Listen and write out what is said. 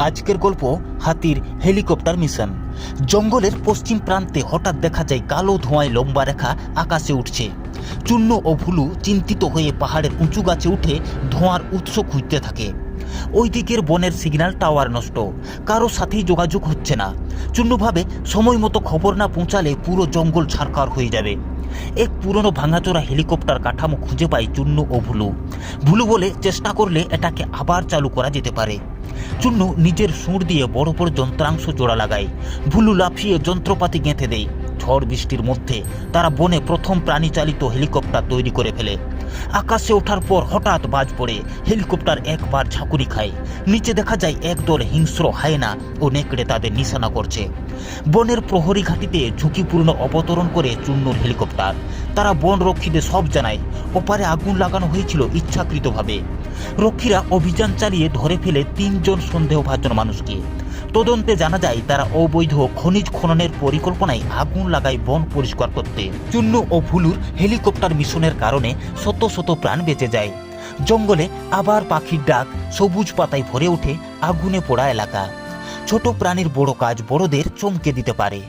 আজকের গল্প হাতির হেলিকপ্টার মিশন। জঙ্গলের পশ্চিম প্রান্তে হঠাৎ দেখা যায় কালো ধোঁয়ায় লম্বা রেখা আকাশে উঠছে। চূর্ণ ও ভুলু চিন্তিত হয়ে পাহাড়ের উঁচু গাছে উঠে ধোঁয়ার উৎস খুঁজতে থাকে। ওই দিকের বনের সিগন্যাল টাওয়ার নষ্ট। কারও সাথেই যোগাযোগ হচ্ছে না। চূর্ণভাবে সময় মতো খবর না পৌঁছালে পুরো জঙ্গল ছারকার হয়ে যাবে। এক পুরনো ভাঙাচোরা হেলিকপ্টার কাঠামো খুঁজে পায় চূর্ণ ও ভুলু। ভুলু বলে চেষ্টা করলে এটাকে আবার চালু করা যেতে পারে। চূর্ণ নিজের সুর দিয়ে বড় বড় যন্ত্রাংশ জোড়া লাগায়। ভুলু লাফিয়ে যন্ত্রপাতি গেঁথে দেয়। ঝড় বৃষ্টির মধ্যে তারা বনে প্রথম প্রাণীচালিত হেলিকপ্টার তৈরি করে ফেলে। আকাশে ওঠার পর হঠাৎ বাজ পড়ে, হেলিকপ্টার একবার ঝাঁকুনি খায়। নিচে দেখা যায় একদল হিংস্র হায়না ও নেকড়ে তাদের নিশানা করছে। বনের প্রহরী ঘাটিতে ঝুঁকিপূর্ণ অবতরণ করে চূর্ণর হেলিকপ্টার। তারা বন রক্ষীদের সব জানায়, ওপারে আগুন লাগানো হয়েছিল ইচ্ছাকৃতভাবে। রক্ষীরা অভিযান চালিয়ে ধরে ফেলে তিনজন সন্দেহভাজন মানুষকে। তদন্তে জানা যায়, তারা অবৈধ খনিজ খননের পরিকল্পনায় আগুন লাগায় বন পরিষ্কার করতে। চূন্য ও ভুলুর হেলিকপ্টার মিশনের কারণে শত শত প্রাণ বেঁচে যায়। জঙ্গলে আবার পাখির ডাক, সবুজ পাতায় ভরে ওঠে আগুনে পোড়া এলাকা। ছোট প্রাণীর বড় কাজ বড়দের চমকে দিতে পারে।